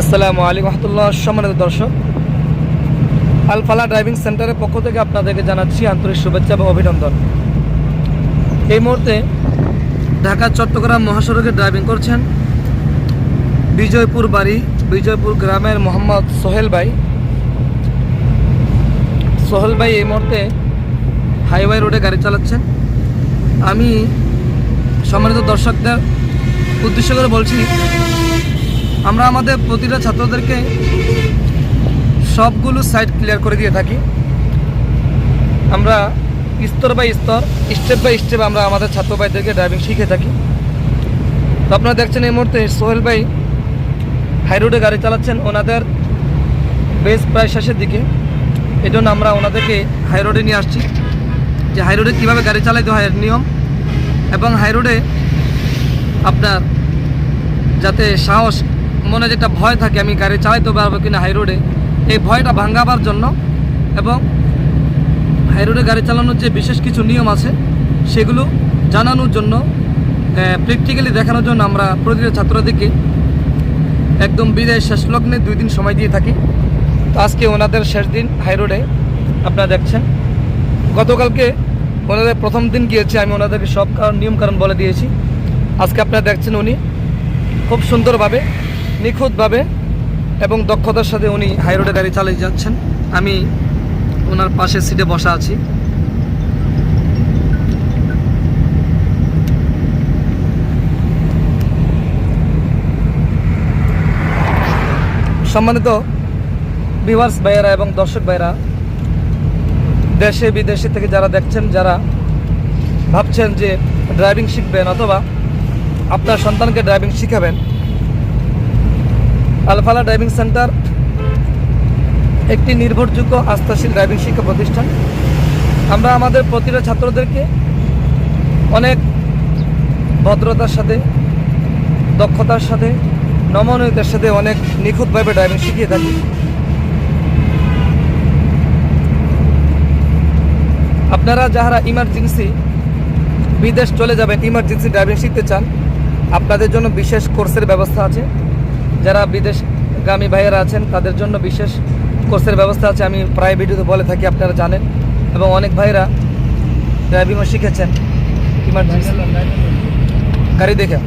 আসসালামু আলাইকুম রহমতুল্লাহ, সম্মানিত দর্শক। আলফালা ড্রাইভিং সেন্টারের পক্ষ থেকে আপনাদেরকে জানাচ্ছি আন্তরিক শুভেচ্ছা এবং অভিনন্দন। এই মুহূর্তে ঢাকা, চট্টগ্রাম মহাসড়কে ড্রাইভিং করছেন বিজয়পুর বাড়ি, বিজয়পুর গ্রামের মোহাম্মদ সোহেল ভাই। সোহেল ভাই এই মুহূর্তে হাইওয়ে রোডে গাড়ি চালাচ্ছেন। আমি সম্মানিত দর্শকদের উদ্দেশ্য করে বলছি আমরা আমাদের প্রতিটা ছাত্রদেরকে সবগুলো সাইড ক্লিয়ার করে দিয়ে থাকি। আমরা স্তর বাই স্তর স্টেপ বাই স্টেপ আমরা আমাদের ছাত্র ভাইদেরকে ড্রাইভিং শিখে থাকি। তো আপনারা দেখছেন এই মুহূর্তে সোহেল ভাই হাই রোডে গাড়ি চালাচ্ছেন। ওনাদের বেস প্রায় শেষের দিকে। এই জন্য আমরা ওনাদেরকে হাই রোডে নিয়ে আসছি। যে হাই রোডে কীভাবে গাড়ি চালাইতে হয় নিয়ম এবং হাই রোডে আপনার যাতে সাহস মনে যেটা ভয় থাকে, আমি গাড়ি চালাইতে পারব কিনা হাই রোডে এই ভয়টা ভাঙাবার জন্য এবং হাই রোডে গাড়ি চালানোর যে বিশেষ কিছু নিয়ম আছে, সেগুলো জানানোর জন্য প্র্যাকটিক্যালি দেখানোর জন্য আমরা প্রতিটা ছাত্রদেরকে একদম বিদায় শেষ লগ্নে দুই দিন সময় দিয়ে থাকি। তো আজকে ওনাদের শেষ দিন হাই রোডে আপনারা দেখছেন। গতকালকে ওনাদের প্রথম দিন গিয়েছে, আমি ওনাদেরকে সব কারণ নিয়ম কারণ বলে দিয়েছি। আজকে আপনারা দেখছেন উনি খুব সুন্দরভাবে নিখুঁতভাবে এবং দক্ষতার সাথে উনি হাই রোডে গাড়ি চালিয়ে যাচ্ছেন। আমি ওনার পাশে সিটে বসা আছি। সম্মানিত ভিভার্স ভাইয়েরা এবং দর্শক ভাইয়েরা, দেশে বিদেশে থেকে যারা দেখছেন, যারা ভাবছেন যে ড্রাইভিং শিখবেন অথবা আপনার সন্তানকে ড্রাইভিং শিখাবেন আলফালা ড্রাইভিং সেন্টার, একটি নির্ভরযোগ্য আস্থাশীল ড্রাইভিং শিক্ষা প্রতিষ্ঠান। আমরা আমাদের প্রতিটা ছাত্রদেরকে অনেক ভদ্রতার সাথে, দক্ষতার সাথে, নমনীয়তার সাথে অনেক নিখুঁতভাবে ড্রাইভিং শিখিয়ে থাকি। আপনারা যারা ইমার্জেন্সি, বিদেশ চলে যাবেন, ইমার্জেন্সি ড্রাইভিং শিখতে চান, আপনাদের জন্য বিশেষ কোর্সের ব্যবস্থা আছে। যারা বিদেশগামী ভাইয়েরা আছেন, তাদের জন্য বিশেষ কোর্সের ব্যবস্থা আছে। আমি প্রায় ভিডিওতে বলে থাকি, আপনারা জানেন। এবং অনেক ভাইরা ড্রাইভিংও শিখেছেন। গাড়ি দেখা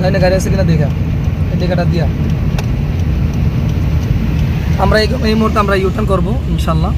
লাইনে গাড়ি আছে কিনা দেখা এই জায়গাটা দিয়া। আমরা এই এই মুহূর্তে আমরা ইউটার্ন করব, ইনশাল্লাহ।